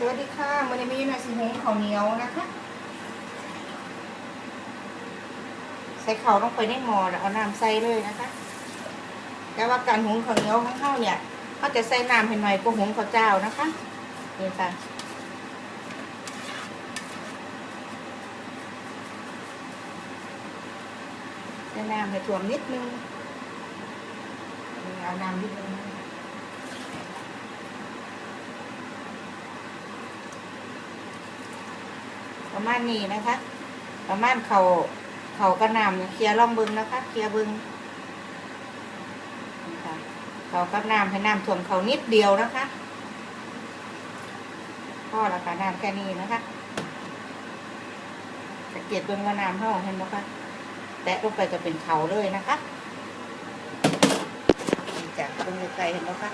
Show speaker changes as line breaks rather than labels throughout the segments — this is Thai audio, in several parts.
สวัสดีค่ะมันนี้มีหน่อยสีหงข้าวเหนียวนะคะ ใส่ข้าวลงไปในหม้อแล้วเอาน้ำใส่เลยนะคะ แต่ว่าการหุงข้าวเหนียวของข้าวเนี่ยเขาจะใส่น้ำให้หน่อยกว่าหุงข้าวเจ้านะคะนี่ค่ะใส่น้ำให้ท่วมนิดนึงเอาน้ำนิดนึง ประมาณนี้นะคะ ประมาณเขาเขากระนำเคลียร์ล่องบึงนะคะเคลียร์บึงเขากระนำให้น้ำท่วมเขานิดเดียวนะคะพ่อละค่ะน้ำแค่นี้นะคะสังเกตเบิ่งว่าน้ำเท่าเห็นไหมคะแตะลงไปจะเป็นเขาเลยนะคะจากตรงไกลเห็นไหมคะ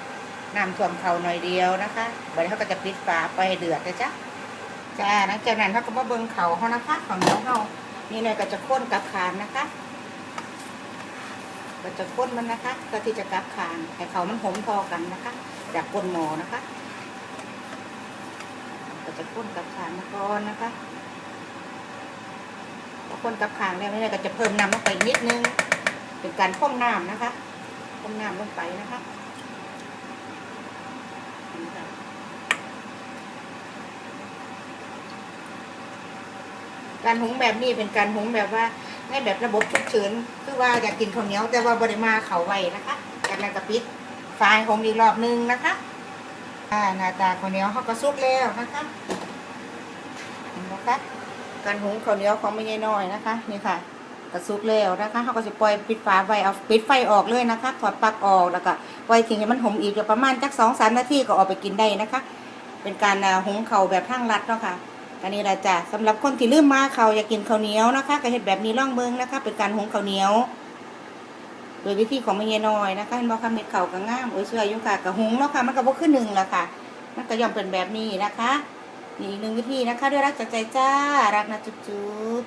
น้ำท่วมเขาหน่อยเดียวนะคะเดี๋ยวเขาก็จะปิดฝาไปเดือดนะจ๊ะ จ้าหลังจากนั้นเขาก็มาเบิ่งเขาเขานะคะของเหนียวเขานี่เลยก็จะข้นกับขานนะคะ ก็จะข้นมันนะคะ ก็ที่จะกับขานให้เขามันหอมพอกันนะคะ จากก้นหมอนะคะ ก็จะข้นกับขานมาก่อนนะคะพอข้นกับขานแล้วนี่ก็จะเพิ่มน้ำลงไปนิดนึง เป็นการพ่มน้ำนะคะพ่มน้ำลงไปนะคะนี่ค่ะ การหุงแบบนี้เป็นการหุงแบบว่าในแบบระบบฉุกเฉินคือว่าอยากกินข้าวเหนียวแต่ว่าบริมาเขาไว้นะคะจากนั้นก็ปิดไฟของอีกรอบนึงนะคะอ่าหน้าตาข้าวเหนียวเขาก็สุกแล้วนะคะเห็นไหมคะการหุงข้าวเหนียวของไม่ใช่น้อยนะคะนี่ค่ะก็สุกแล้วนะคะเขาก็จะปล่อยปิดฝาไว้เอาปิดไฟออกเลยนะคะถอดปลั๊กออกแล้วก็ปล่อยทิ้งให้มันหอมอีกประมาณจักสองสามนาทีก็ออกไปกินได้นะคะ เป็นการหุงเข้าแบบทางลัดเนาะค่ะ อันนี้ละจ้ะสำหรับคนที่ลืมมาเขาอยากกินข้าวเหนียวนะคะก็เห็ดแบบนี้ล่องเมืองนะคะ เป็นการหุงข้าวเหนียว โดยวิธีของแม่ยายน้อยนะคะเห็นบอกค่ะเม็ดเข่าก็ง่ามโอ้ยเชื่ออยุ่งค่ะกับหุงเนาะค่ะมันก็บ่ขึ้นหนึ่งละค่ะ มันก็ย่อมเป็นแบบนี้นะคะนี่อีกหนึ่งวิธีนะคะ ด้วยรักจากใจจ้ารักนะจุ๊บ